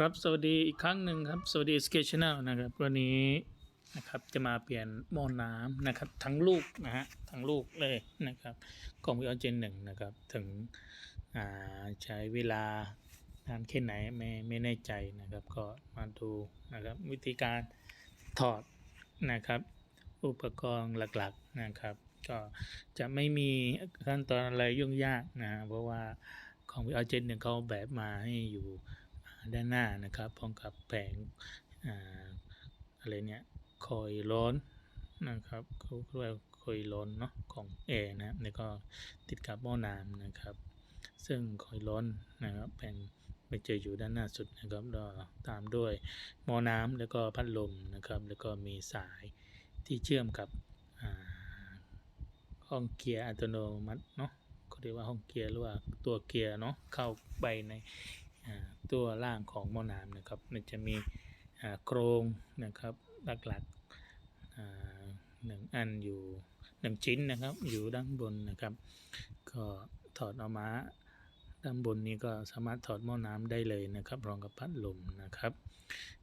ครับสวัสดีอีกครั้งหนึ่งครับสวัสดีสเกชแนลนะครับวันนี้นะครับจะมาเปลี่ยนหม้อน้ำนะครับ ทั้งลูกนะฮะทั้งลูกเลยนะครับของวิออเจนหนึ่งนะครับถึงใช้เวลานานแค่ไหนไม่ไม่แน่ใจนะครับ ก็มาดูนะครับวิธีการถอดนะครับ อุปกรณ์หลักๆนะครับ ก็จะไม่มีขั้นตอนอะไรยุ่งยากนะฮะเพราะว่าของวิออเจนหนึ่งเขาแบบมาให้อยู่ ด้านหน้านะครับพร้อมกับแผงอ่าอะไรเนี่ยคอยร้อนนะครับเขาเรียกว่าคอยร้อนเนาะของแอร์นะครับแล้วก็ติดกับหม้อน้ำนะครับ ซึ่งคอยร้อนนะครับแผงไปเจออยู่ด้านหน้าสุดนะครับแล้วตามด้วยหม้อน้ำแล้วก็พัดลมนะครับ แล้วก็มีสายที่เชื่อมกับห้องเกียร์อัตโนมัติเนาะเขาเรียกว่าห้องเกียร์หรือว่าตัวเกียร์เนาะเข้าไปใน ตัวล่างของหม้อน้ำนะครับ มันจะมีโครงนะครับหลักๆหนึ่งอันอยู่หนึ่งชิ้นนะครับ อยู่ด้านบนนะครับ ก็ถอดออกมาด้านบนนี้ก็สามารถถอดหม้อน้ำได้เลยนะครับ รองกับพัดลมนะครับ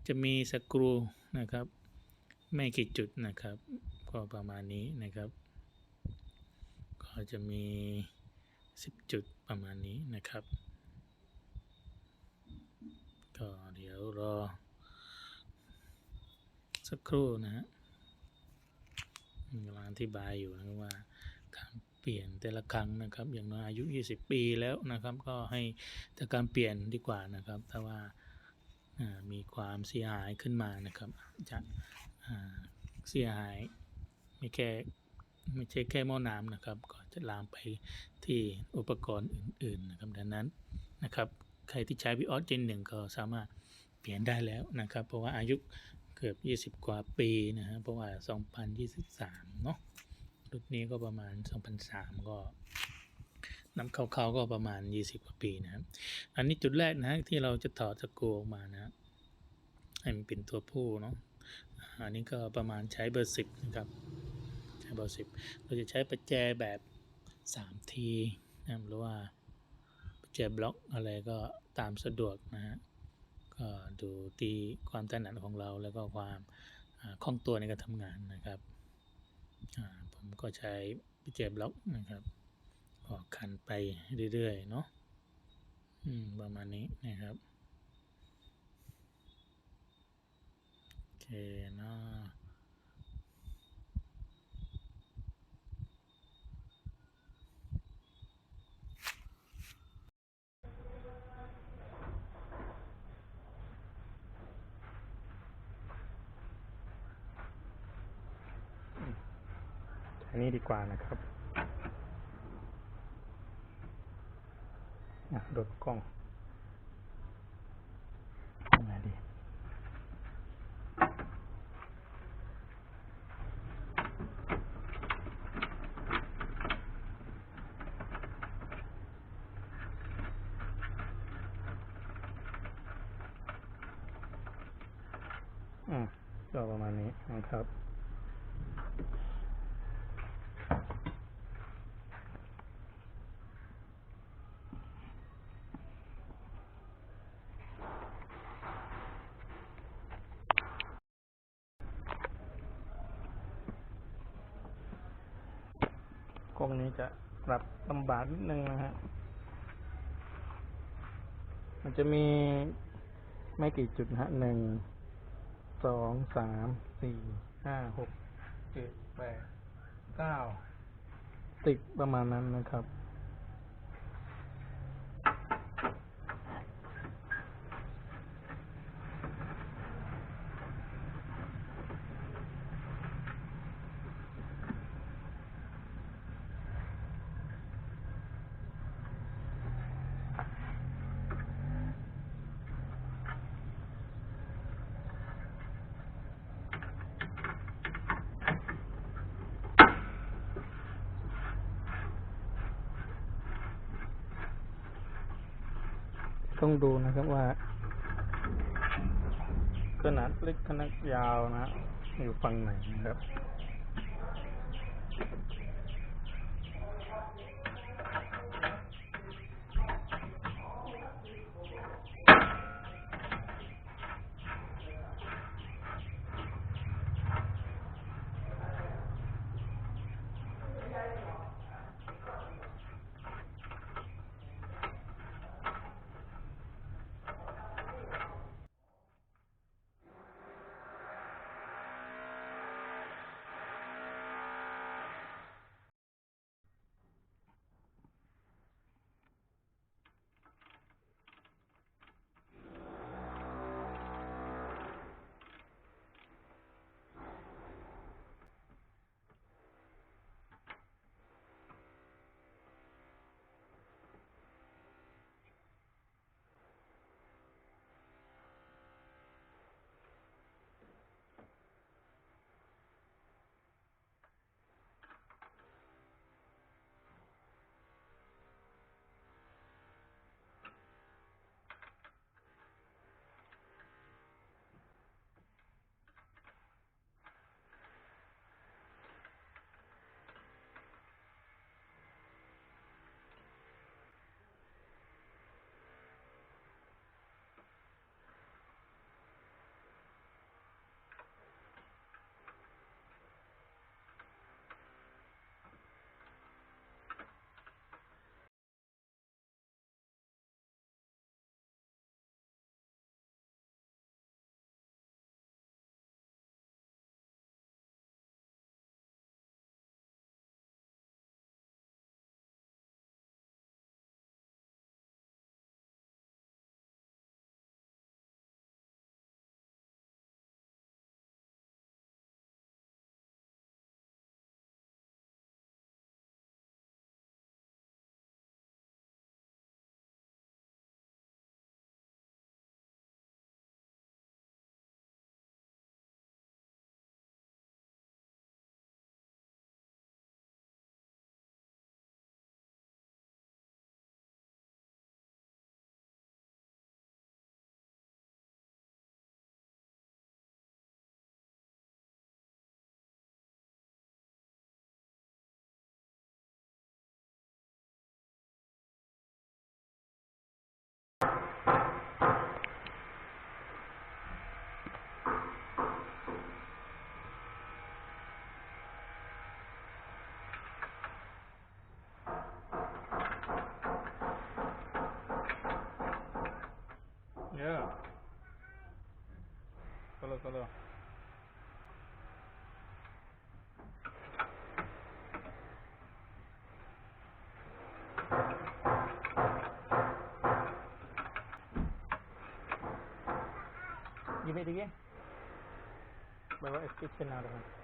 จะมีสกรูนะครับ ไม่กี่จุดนะครับ ก็ประมาณนี้นะครับ ก็จะมี 10 จุดประมาณนี้นะครับ ก็เดี๋ยวรอ สักครู่นะฮะกำลังอธิบายอยู่นะครับว่าการเปลี่ยนแต่ละครั้งนะครับ อย่างน้อยอายุ 20 ปีแล้วนะครับ ก็ให้แต่การเปลี่ยนดีกว่านะครับ ถ้าว่ามีความเสียหายขึ้นมานะครับ จะเสียหายไม่แค่ไม่ใช่แค่หม้อน้ำนะครับ ก็จะลามไปที่อุปกรณ์อื่น ๆนะครับ ดังนั้นนะครับ ใครที่ใช้วิออสเจนหนึ่งก็สามารถเปลี่ยนได้แล้วนะครับ เพราะว่าอายุเกือบ 20 กว่าปีนะฮะเพราะว่า 2023 เนาะรุ่นนี้ก็ประมาณ 2003 ก็นำเข้าๆก็ประมาณ 20 กว่าปีนะครับ อันนี้จุดแรกนะที่เราจะถอดสกรูออกมานะให้มันเป็นตัวผู้เนาะอันนี้ก็ประมาณใช้เบอร์ 10 นะครับ ใช้เบอร์ 10 เราจะใช้ประแจแบบ 3 ทีนะหรือว่า แจบล็อกอะไรก็ตามสะดวกนะฮะก็ดูที่ความถนัดของเราแล้วก็ความคล่องตัวในการทำงานนะครับผมก็ใช้แจบล็อกนะครับออก็ขันไปเรื่อยๆเนาะอืมประมาณนี้นะครับโอเคเนาะ อันนี้ดีกว่านะครับอะโดดกล้องยังไงดีอืมก็ประมาณนี้นะครับ กล้องนี้จะปรับานิดนึงนะฮะ มันจะมีไม่กี่จุดนะฮะหนึ่ง สอง สาม สี่ ห้า หก เจ็ด แปด เก้า สิบประมาณนั้นนะครับ ต้องดูนะครับว่า ขนาดเล็กขนาดยาวนะ อยู่ฝั่งไหนนะครับ चलो चलो। ये देखिए बाबा इस पीछे ना रहा।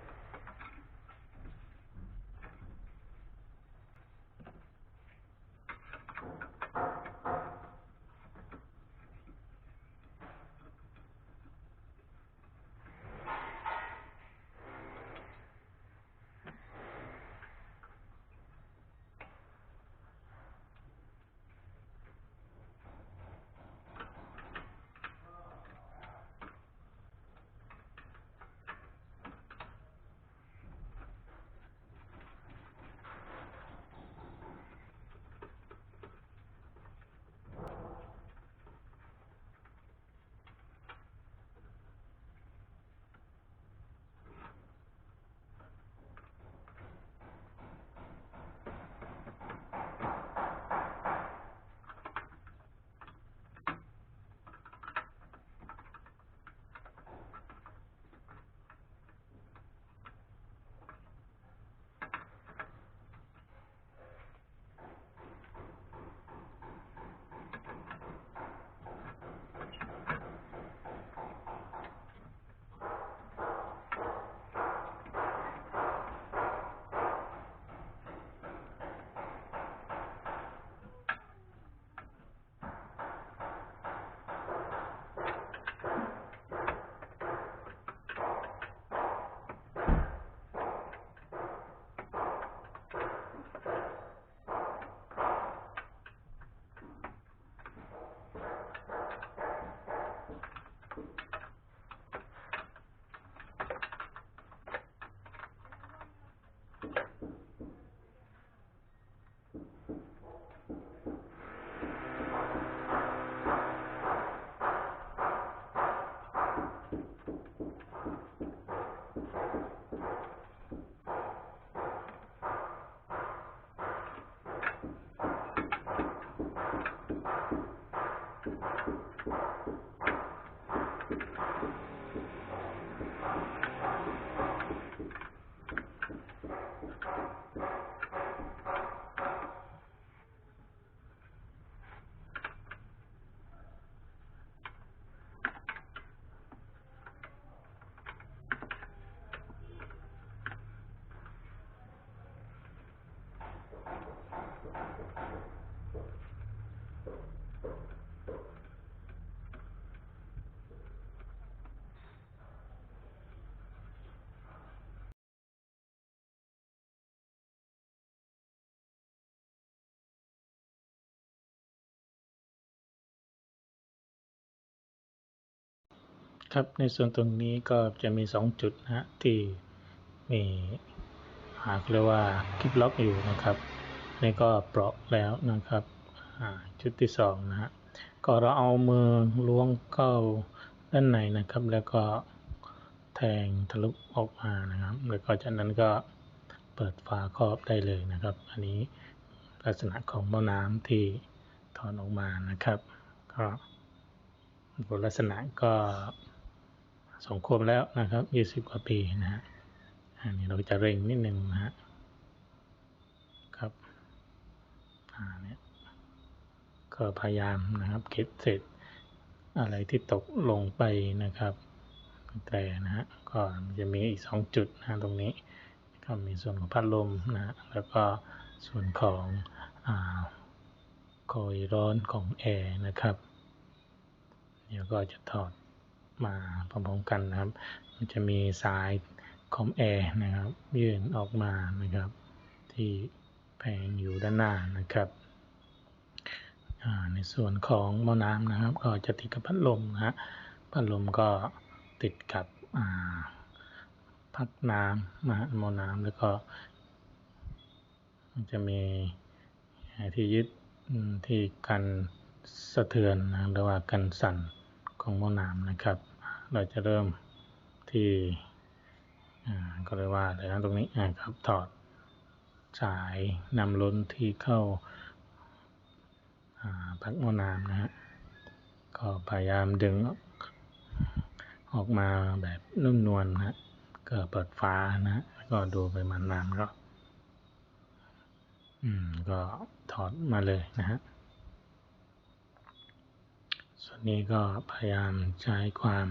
ครับในส่วนตรงนี้ก็จะมี 2 จุดนะฮะที่มีหากเรียกว่าคลิปล็อกอยู่นะครับ นี่ก็เปราะแล้วนะครับจุดที่2นะฮะก็เราเอามือล้วงเข้าด้านในนะครับ แล้วก็แทงทะลุออกมานะครับ แล้วก็จากนั้นก็เปิดฝาครอบได้เลยนะครับ อันนี้ลักษณะของหม้อน้ำที่ถอนออกมานะครับ ก็ลักษณะก็ สองขวบแล้วนะครับยี่สิบกว่าปีนะฮะอันนี้เราจะเร่งนิดนึงนะฮะครับอ่าเนี่ยก็พยายามนะครับเก็บเศษอะไรที่ตกลงไปนะครับแต่นะฮะก็จะมีอีกสองจุดนะตรงนี้ก็มีส่วนของพัดลมนะฮะแล้วก็ส่วนของอ่าคอยร้อนของแอร์นะครับ เดี๋ยวก็จะถอด มาพร้อมๆกันนะครับ มันจะมีสายคอมแอร์นะครับยื่นออกมานะครับ ที่แผงอยู่ด้านหน้านะครับในส่วนของหม้อน้ำนะครับ ก็จะติดกับพัดลมนะฮะพัดลมก็ติดกับพักน้ำนะฮะหม้อน้ำแล้วก็ มันจะมีที่ยึดที่กันสะเทือนนะหรือว่ากันสั่น ของหม้อน้ำนะครับ เราจะเริ่มที่ก็เรียกว่าอะไรนะตรงนี้ครับถอดสายนำล้นที่เข้าพักหม้อน้ำนะฮะก็พยายามดึงออกมาแบบนุ่มนวลนะฮะก็เปิดฟ้านะฮะแล้วก็ดูไปมันน้ำก็อืมก็ถอดมาเลยนะฮะ นนี้ก็พยายามใช้ความ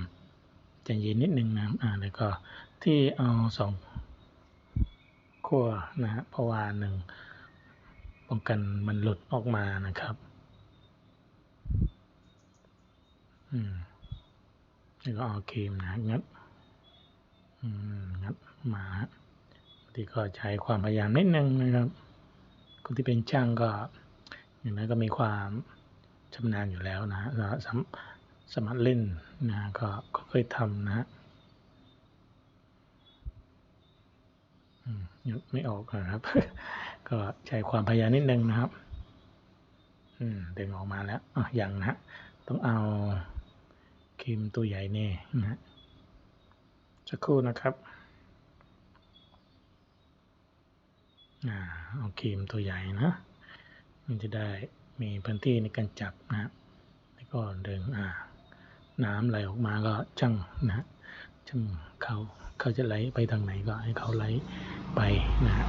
ใจเย็นนิดนึงนะอ่าแล้วก็ที่เอาสองขั้วนะฮะเพราะว่าหนึ่งป้องกันมันหลุดออกมานะครับอืมแล้วก็เอาครีมนะงัดอืมงัดมาบางทีก็ใช้ความพยายามนิดนึงนะครับคนที่เป็นช่างก็อย่างนั้นก็มีความ ชำนาญอยู่แล้วนะฮะแล้วสามสามารถเล่นนะก็ก็เคยทำนะฮะยังไม่ออกนะครับ ก็ใช้ความพยายามนิดนึงนะครับ อืมเดึงออกมาแล้วอะยังนะฮะต้องเอาครีมตัวใหญ่แน่นะสักครู่นะครับอ่าเอาครีมตัวใหญ่นะ มันจะได้ มีพื้นที่ในการจับนะฮะแล้วก็เดึงอ่าน้ำไหลออกมาก็ช่างนะฮะช่างเขาเขาจะไหลไปทางไหนก็ให้เขาไหลไปนะฮะ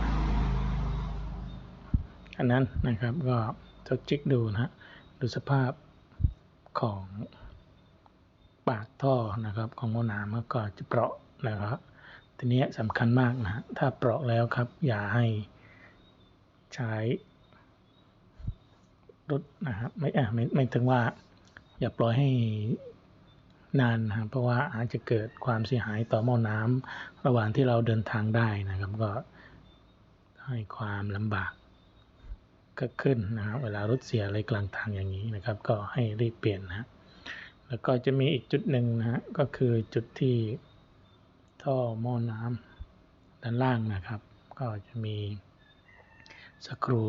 อันนั้นนะครับก็ทดจิกดูนะฮะดูสภาพของปากท่อนะครับของหัวน้ำก็จะเปราะนะครับทีนี้สำคัญมากนะถ้าเปราะแล้วครับ อย่าให้ใช้ รถนะครับไม่อะไม่ไม่ถึงว่า อย่าปล่อยให้นานนะครับเพราะว่าอาจจะเกิดความเสียหายต่อหม้อน้ำระหว่างที่เราเดินทางได้นะครับ ก็ให้ความลำบากกิดขึ้นนะครับเวลารถเสียอะไรกลางทางอย่างนี้นะครับ ก็ให้รีบเปลี่ยนนะแล้วก็จะมีอีกจุดหนึ่งนะฮะก็คือจุดที่ท่อหม้อน้ำด้านล่างนะครับ ก็จะมีสกรู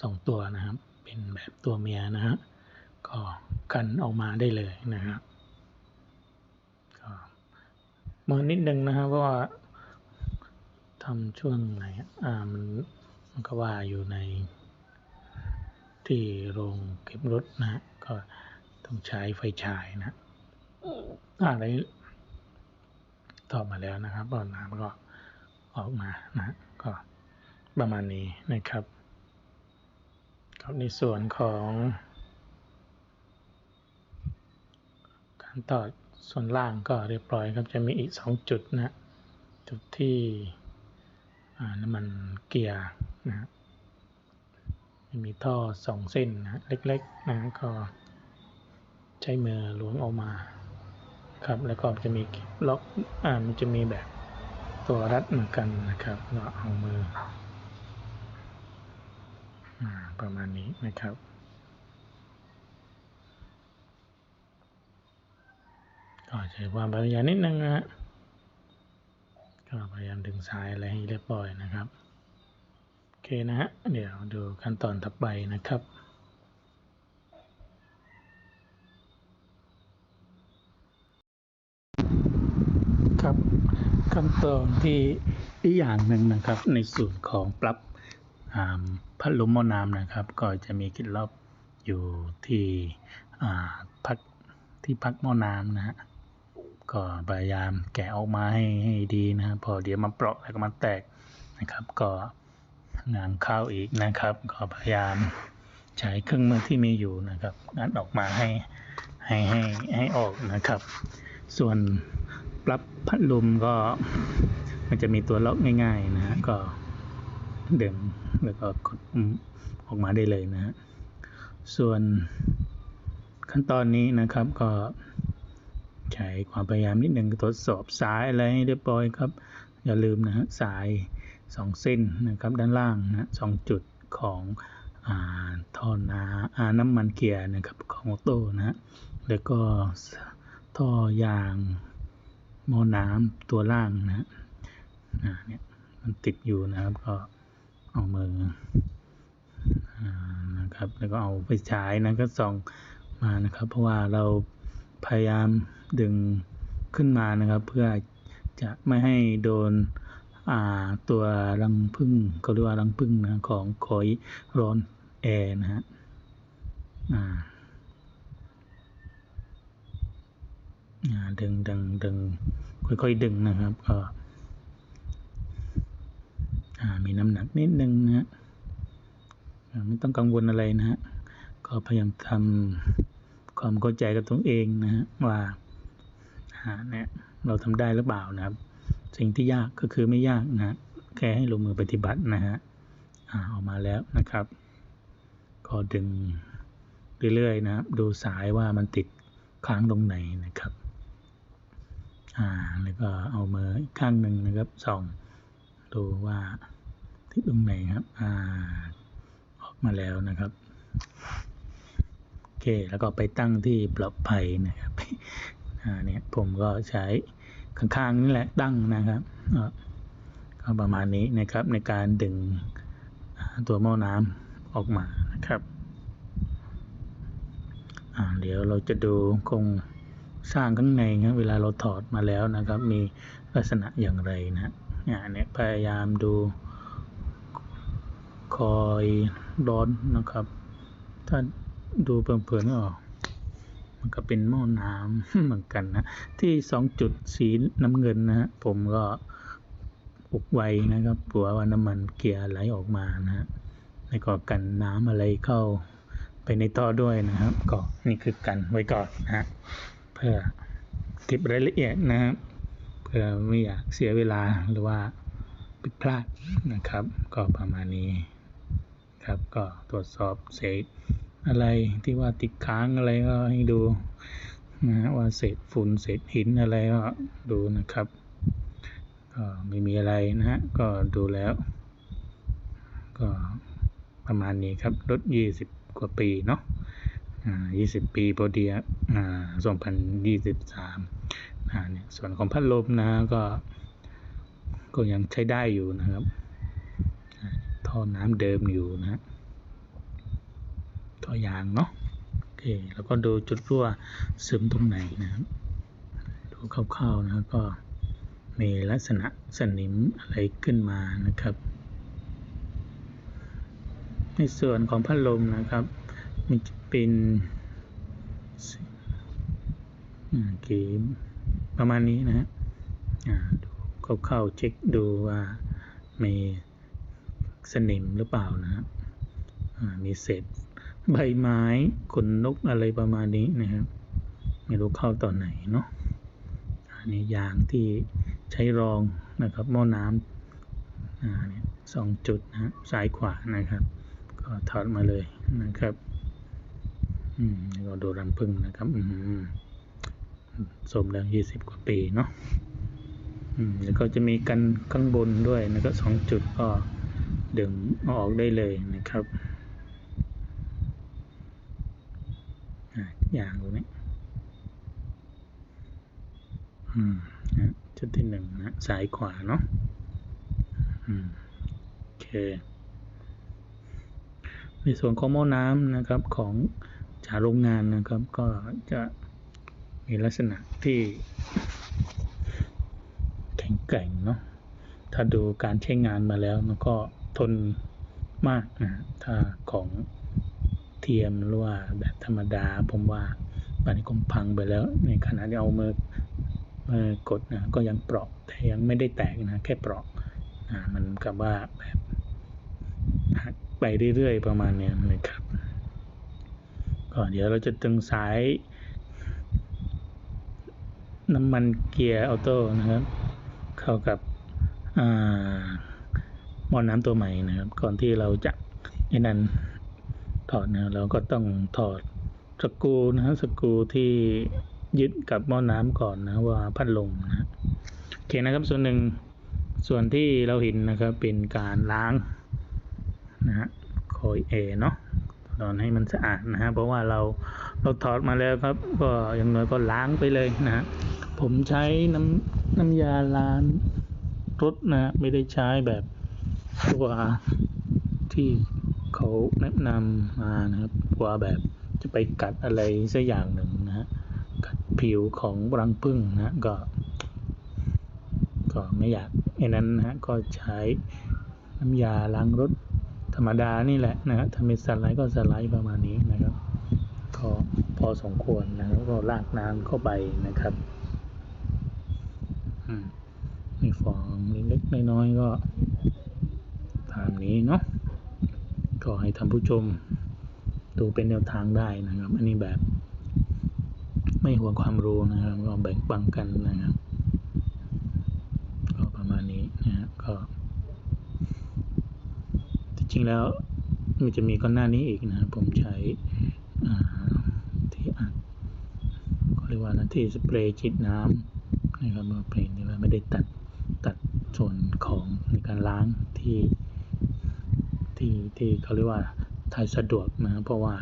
สองตัวนะครับ เป็นแบบตัวเมียนะฮะก็กันออกมาได้เลยนะครับก็มานิดนึงนะครับเพราะว่าทำช่วงไหนอ่ามันมันก็ว่าอยู่ในที่โรงเก็บรถนะฮะก็ต้องใช้ไฟฉายนะอะไรตอบมาแล้วนะครับตอนน้ำก็ออกมานะก็ประมาณนี้นะครับ ครับในส่วนของ การต่อส่วนล่างก็เรียบร้อยครับจะมีอีก 2 จุดนะจุดที่น้ำมันเกียร์นะมีท่อสองเส้นนะเล็กๆนะก็ใช้มือล้วงออกมาครับแล้วก็จะมีล็อกอ่ามันจะมีแบบตัวรัดเหมือนกันนะครับก็เอามือ ประมาณนี้นะครับ ก็ใช้ความพยายามนิดนึงนะฮะก็พยายามดึงสายอะไรให้เรียบร้อยนะครับ โอเคนะฮะ เดี๋ยวดูขั้นตอนถัดไปนะครับครับขั้นตอนที่อีกอย่างหนึ่งนะครับในส่วนของปรับ พัดลมหม้อน้ำนะครับ ก็จะมีเคล็ดลับอยู่ที่พักที่พักหม้อน้ำนะฮะก็พยายามแกะออกมาให้ให้ดีนะพอเดี๋ยวมันเปราะแล้วก็มันแตกนะครับ ก็งานเข้าอีกนะครับ ก็พยายามใช้เครื่องมือที่มีอยู่นะครับงัดออกมาให้ให้ให้ให้ออกนะครับ ส่วนปรับพัดลมก็มันจะมีตัวล็อกง่ายๆนะฮะก็ดึงแล้วก็กดออกมาได้เลยนะฮะส่วนขั้นตอนนี้นะครับก็ใช้ความพยายามนิดหนึ่งทดสอบสายอะไรให้เรียบร้อยครับ อย่าลืมนะฮะสายสองเส้นนะครับด้านล่างนะสองจุดของอ่าท่อน้ำอ่าน้ำมันเกียร์นะครับของออโต้นะฮะแล้วก็ท่อยางหม้อน้ำตัวล่างนะฮะอ่าเนี่ยมันติดอยู่นะครับก็ เอามือนะครับ แล้วก็เอาไปฉายนะก็ส่องมานะครับ เพราะว่าเราพยายามดึงขึ้นมานะครับ เพื่อจะไม่ให้โดนอ่าตัวรังพึ่งเขาเรียกว่ารังพึ่งนะของคอยร้อนแอร์นะฮะอ่าดึงดึงดึงค่อยๆดึงนะครับก็ มีน้ำหนักนิดนึงนะฮะไม่ต้องกังวลอะไรนะฮะก็พยายามทำความเข้าใจกับตัวเองนะฮะว่าอ่าเนี่ยเราทำได้หรือเปล่านะครับ สิ่งที่ยากก็คือไม่ยากนะแค่ให้ลงมือปฏิบัตินะฮะอออกมาแล้วนะครับ ก็ดึงเรื่อยๆนะครับดูสายว่ามันติดค้างตรงไหนนะครับอ่าแล้วก็เอามืออีกข้างหนึ่งนะครับส่องดูว่า ที่ตรงไหนครับอ่าออกมาแล้วนะครับโอเคแล้วก็ไปตั้งที่ปลอดภัยนะครับอ่าเนี่ยผมก็ใช้ข้างๆนี่แหละตั้งนะครับก็ประมาณนี้นะครับในการดึงตัวหม้อน้ำออกมานะครับอ่าเดี๋ยวเราจะดูคงสร้างข้างในนะเวลาเราถอดมาแล้วนะครับ มีลักษณะอย่างไรนะอ่าเนี่ยพยายามดู คอยร้อนนะครับ ถ้าดูเผินๆก็ออกมันก็เป็นหม้อน้ำเหมือนกันนะ ที่สองจุดสีน้ำเงินนะฮะผมก็อุกไว้นะครับกลัวว่าน้ำมันเกียร์ไหลออกมานะฮะแล้วก็กันน้ำอะไรเข้าไปในท่อด้วยนะครับ ก็นี่คือกันไว้ก่อนนะฮะเพื่อเก็บรายละเอียดนะครับเพื่อไม่อยากเสียเวลาหรือว่าผิดพลาดนะครับ ก็ประมาณนี้ ครับ ก็ตรวจสอบเศษอะไรที่ว่าติดค้างอะไรก็ให้ดูนะฮะว่าเศษฝุ่นเศษหินอะไรก็ดูนะครับก็ไม่มีอะไรนะฮะก็ดูแล้ว ก็ประมาณนี้ครับรถยี่สิบกว่าปีเนาะอ่ายี่สิบปีพอดีอ่าสองพันยี่สิบสามอ่าเนี่ยส่วนของพัดลมนะก็ ก็ยังใช้ได้อยู่นะครับ ท่อน้ำเดิมอยู่นะฮะท่อยางเนาะโอเคแล้วก็ดูจุดรั่วซึมตรงไหนนะครับดูคร่าวๆนะก็มีลักษณะสนิมอะไรขึ้นมานะครับ ในส่วนของพัดลมนะครับมันจะเป็นอ่าโอเคประมาณนี้นะฮะดูเข้าๆเช็คดูว่ามี สนิมหรือเปล่านะครับมีเศษใบไม้ขนนกอะไรประมาณนี้นะครับ ไม่รู้เข้าตอนไหนเนาะอันนี้ยางที่ใช้รองนะครับหม้อน้ำอ่าเนี่ยสองจุดนะซ้ายขวานะครับ ก็ถอดมาเลยนะครับอืมก็ดูรังพึ่งนะครับอืมสมแล้วยี่สิบกว่าปีเนาะอืมแล้วก็จะมีกันข้างบนด้วยนะครับสองจุดก็ ดึงอออกได้เลยนะครับอย่างตรงนี้อืมนะจุดที่หนึ่งนะซ้ายขวาเนาะอืมโอเค ในส่วนของหม้อน้ำนะครับของจากโรงงานนะครับ ก็จะมีลักษณะที่แข็งแกร่งเนาะถ้าดูการใช้งานมาแล้วมันก็ ทนมากนะถ้าของเทียมหรือว่าแบบธรรมดา ผมว่าบันนี้คงพังไปแล้ว ในขณะที่เอามือมือกดนะก็ยังเปราะแต่ยังไม่ได้แตกนะแค่เปราะอ่ามันกับว่าแบบหักไปเรื่อยๆประมาณเนี้ยนะครับก็เดี๋ยวเราจะตึงสาย น้ำมันเกียร์ออโต้นะครับ เข้ากับอ่า หม้อน้ำตัวใหม่นะครับ ก่อนที่เราจะไอ้นั้นถอดนะเราก็ต้องถอดสกรูนะครับสกรูที่ยึดกับหม้อน้ำก่อนนะว่าพัดลมนะโอเคนะครับส่วนหนึ่งส่วนที่เราเห็นนะครับเป็นการล้างนะฮะคอยเอเนาะตอนให้มันสะอาดนะฮะเพราะว่าเราเราถอดมาแล้วครับ ก็อย่างน้อยก็ล้างไปเลยนะฮะผมใช้น้ำน้ำยาล้างรถนะไม่ได้ใช้แบบ ตัวที่เขาแนะนำมานะครับกลัว่าแบบจะไปกัดอะไรสักอย่างหนึ่งนะฮะกัดผิวของรังผึ้งนะฮะก็ ก็ไม่อยากไอ้นั้นนะฮะก็ใช้น้ำยาล้างรถธรรมดานี่แหละนะฮะถ้ามีสไลด์ก็สไลด์ประมาณนี้นะครับก็พอสมควรนะครับก็ลากน้ำเข้าไปนะครับอืมมีฟองเล็กๆน้อยๆก็ ตามนี้เนาะก็ให้ท่านผู้ชมดูเป็นแนวทางได้นะครับ อันนี้แบบไม่ห่วงความรู้นะครับก็แบ่งปันกันนะครับ ก็ประมาณนี้นะฮะก็ที่จริงแล้วมันจะมีก้อนหน้านี้อีกนะผมใช้ที่อัดก็เรียกว่านะที่สเปรย์ฉีดน้ำนะครับมาเป็นที่ว่าไม่ได้ตัดตัดส่วนของในการล้างที่ ที่ที่เขาเรียกว่าถ่ายสะดวกนะเพราะว่า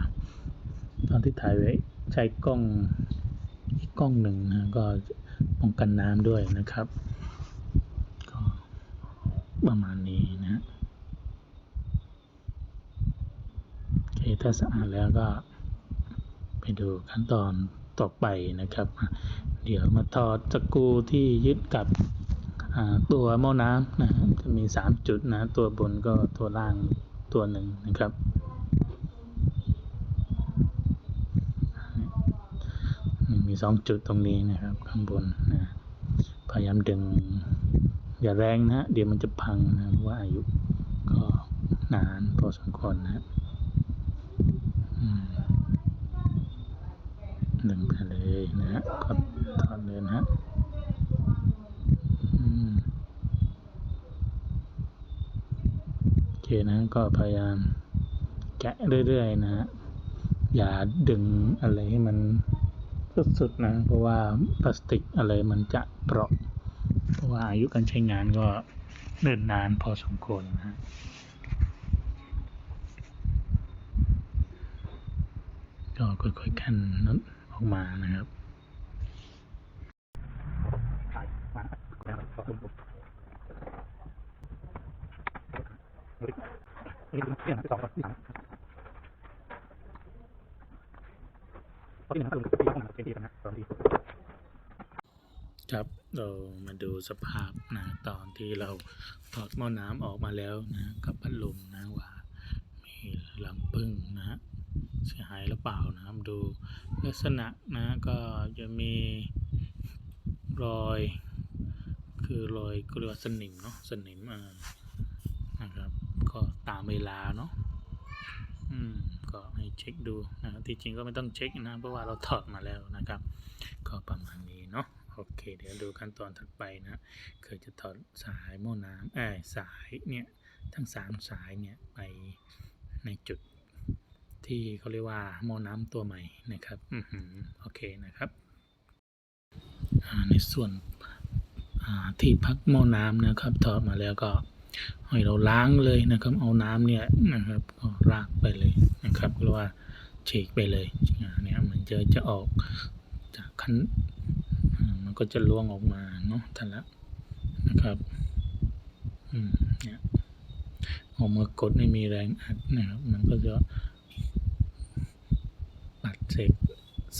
ตอนที่ถ่ายไว้ใช้กล้องอีกกล้องหนึ่งนะก็ป้องกันน้ำด้วยนะครับ ก็ประมาณนี้นะโอเคถ้าสะอาดแล้วก็ไปดูขั้นตอนต่อไปนะครับ เดี๋ยวมาถอดสกรูที่ยึดกับตัวหม้อน้ำนะฮะจะมี 3 จุดนะ ตัวบนก็ตัวล่าง ตัวหนึ่งนะครับ มีสองจุดตรงนี้นะครับข้างบนนะพยายามดึง อย่าแรงนะฮะเดี๋ยวมันจะพังนะเพราะว่าอายุก็นานพอสมควรนะฮะอืมดึงไปเลยนะฮะก็ถอดเลยนะฮะอืมโอเค นะก็พยายามแกะเรื่อยๆนะอย่าดึงอะไรให้มันสุดๆนะเพราะว่าพลาสติกอะไรมันจะเปราะ เพราะว่าอายุการใช้งานก็เนิ่นนานพอสมควรนะฮะก็ค่อยๆกันนั้นออกมานะครับ ครับเรามาดูสภาพนะตอนที่เราถอดหม้อน้ำออกมาแล้วนะกับพัดลมนะว่ามีรังผึ้งนะฮะเสียหายหรือเปล่านะครับดูลักษณะนะก็จะมีรอย คือรอยก็เรียกว่าสนิมเนาะสนิมอ่า ตามเวลาเนาะอืมก็ให้เช็คดูนะที่จริงก็ไม่ต้องเช็คนะ เพราะว่าเราถอดมาแล้วนะครับ ก็ประมาณนี้เนาะโอเค เดี๋ยวดูขั้นตอนถัดไปนะคือจะถอดสายหม้อน้ำเอ้สายเนี่ยทั้งสามสายเนี่ยไปในจุดที่เขาเรียกว่าหม้อน้ำตัวใหม่นะครับอือโอเคนะครับในส่วนที่พักหม้อน้ำนะครับถอดมาแล้วก็ ให้เราล้างเลยนะครับ เอาน้ำเนี่ยนะครับก็รากไปเลยนะครับหรือว่าฉีกไปเลยอ่าเนี่ยมันจะจะออกจากขั้นมันก็จะล่วงออกมาเนาะทันละนะครับอืมเนี่ยออกมากดไม่มีแรงอัดนะครับ มันก็จะปัดเศษ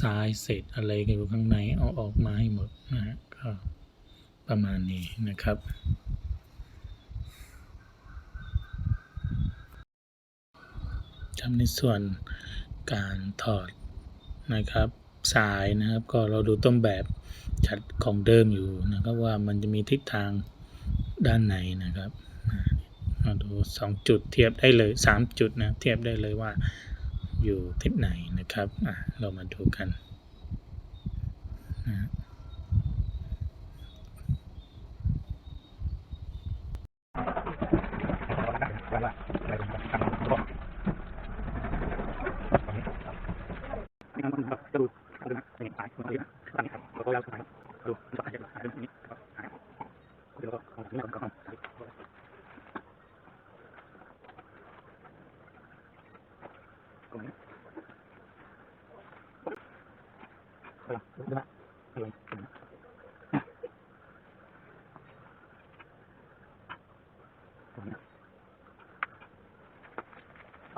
ทรายเศษอะไรกันอยู่ข้างในเอาออกมาให้หมดนะฮะก็ประมาณนี้นะครับ ทำในส่วนการถอดนะครับสายนะครับ ก็เราดูต้นแบบชัดของเดิมอยู่นะครับว่ามันจะมีทิศทางด้านไหนนะครับอ่าเราดูสองจุดเทียบได้เลยสามจุดนะเทียบได้เลยว่าอยู่ทิศไหนนะครับเรามาดูกันนะ